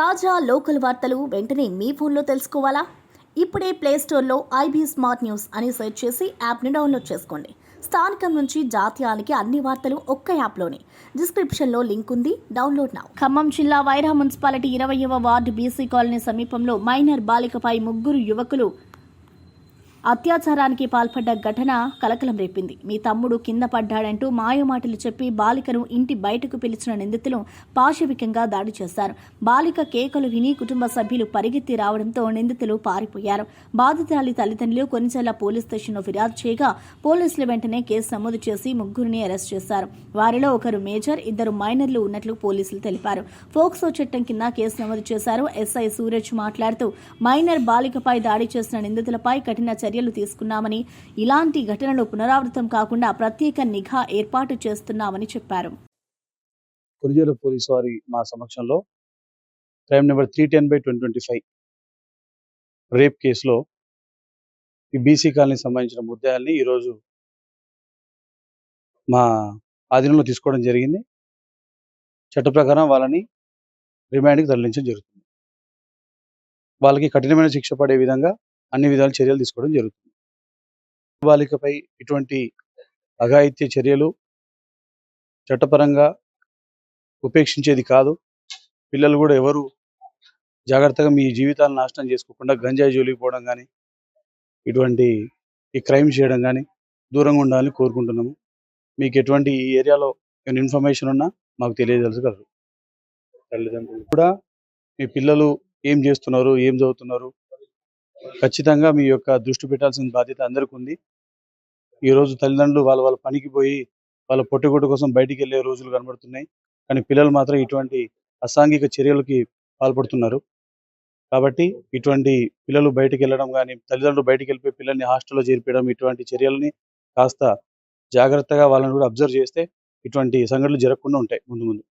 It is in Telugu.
తాజా లోకల్ వార్తలు వెంటనే మీ ఫోన్లో తెలుసుకోవాలా? ఇప్పుడే ప్లే స్టోర్లో ఐబీ స్మార్ట్ న్యూస్ అని సెర్చ్ చేసి యాప్ని డౌన్లోడ్ చేసుకోండి. స్థానికం నుంచి జాతీయానికి అన్ని వార్తలు ఒక్క యాప్లోనే. డిస్క్రిప్షన్లో లింక్ ఉంది. డౌన్లోడ్ నా. ఖమ్మం జిల్లా వైరా మున్సిపాలిటీ ఇరవయవ వార్డు బీసీ కాలనీ సమీపంలో మైనర్ బాలికపై ముగ్గురు యువకులు అత్యాచారానికి పాల్పడ్డ ఘటన కలకలం రేపింది. మీ తమ్ముడు కింద పడ్డాడంటూ మాయమాటలు చెప్పి బాలికను ఇంటి బయటకు పిలిచిన నిందితులు పాశవికంగా దాడి చేశారు. బాలిక కేకలు విని కుటుంబ సభ్యులు పరిగెత్తి రావడంతో నిందితులు పారిపోయారు. బాధితురాలి తల్లిదండ్రులు కొనిచెల్ల పోలీస్ స్టేషన్లో ఫిర్యాదు చేయగా పోలీసులు వెంటనే కేసు నమోదు చేసి ముగ్గురిని అరెస్ట్ చేశారు. వారిలో ఒకరు మేజర్ ఇద్దరు మైనర్లు ఉన్నట్లు పోలీసులు తెలిపారు. ఫోక్సో చట్టం కింద కేసు నమోదు చేశారు. ఎస్ఐ సూరజ్ మాట్లాడుతూ మైనర్ బాలికపై దాడి చేసిన నిందితులపై కఠిన చర్యలు తీసుకున్నామని ఇలాంటి ఘటనలు పునరావృతం కాకుండా ప్రత్యేక నిఘా ఏర్పాటు చేస్తున్నామని చెప్పారు. కొరిజేల పోలీస్ వారి మా సమక్షంలో crime number three ten by twenty twenty five rape కేసులో ఈ బీసీ కాలనీకి సంబంధించిన ముద్దాయాల్ని ఈరోజు మా ఆధీనంలో తీసుకోవడం జరిగింది. చట్ట ప్రకారం వాళ్ళని రిమాండ్కి తరలించడం జరుగుతుంది. వాళ్ళకి కఠినమైన శిక్ష పడే విధంగా అన్ని విధాల చర్యలు తీసుకోవడం జరుగుతుంది. బాలికపై ఇటువంటి అఘాయిత్య చర్యలు చట్టపరంగా ఉపేక్షించేది కాదు. పిల్లలు కూడా ఎవరు జాగ్రత్తగా మీ జీవితాలను నాశనం చేసుకోకుండా గంజాయి జోలికి పోవడం కానీ ఇటువంటి ఈ క్రైమ్ చేయడం కానీ దూరంగా ఉండాలని కోరుకుంటున్నాము. మీకు ఎటువంటి ఈ ఏరియాలో ఏమైనా ఇన్ఫర్మేషన్ ఉన్నా మాకు తెలియజేయగలరు. తల్లిదండ్రులు కూడా మీ పిల్లలు ఏం చేస్తున్నారు ఏం చదువుతున్నారు ఖచ్చితంగా మీ యొక్క దృష్టి పెట్టాల్సిన బాధ్యత అందరికీ ఉంది. ఈ రోజు తల్లిదండ్రులు వాళ్ళ వాళ్ళ పనికి పోయి వాళ్ళ పొట్టగొట్టు కోసం బయటికి వెళ్ళే రోజులు కనబడుతున్నాయి. కానీ పిల్లలు మాత్రం ఇటువంటి అసాంఘిక చర్యలకి పాల్పడుతున్నారు. కాబట్టి ఇటువంటి పిల్లలు బయటికి వెళ్ళడం కానీ తల్లిదండ్రులు బయటికి వెళ్ళిపోయి పిల్లల్ని హాస్టల్లో చేర్పించడం ఇటువంటి చర్యలని కాస్త జాగ్రత్తగా వాళ్ళని కూడా అబ్జర్వ్ చేస్తే ఇటువంటి సంఘటనలు జరగకుండా ఉంటాయి ముందు ముందు.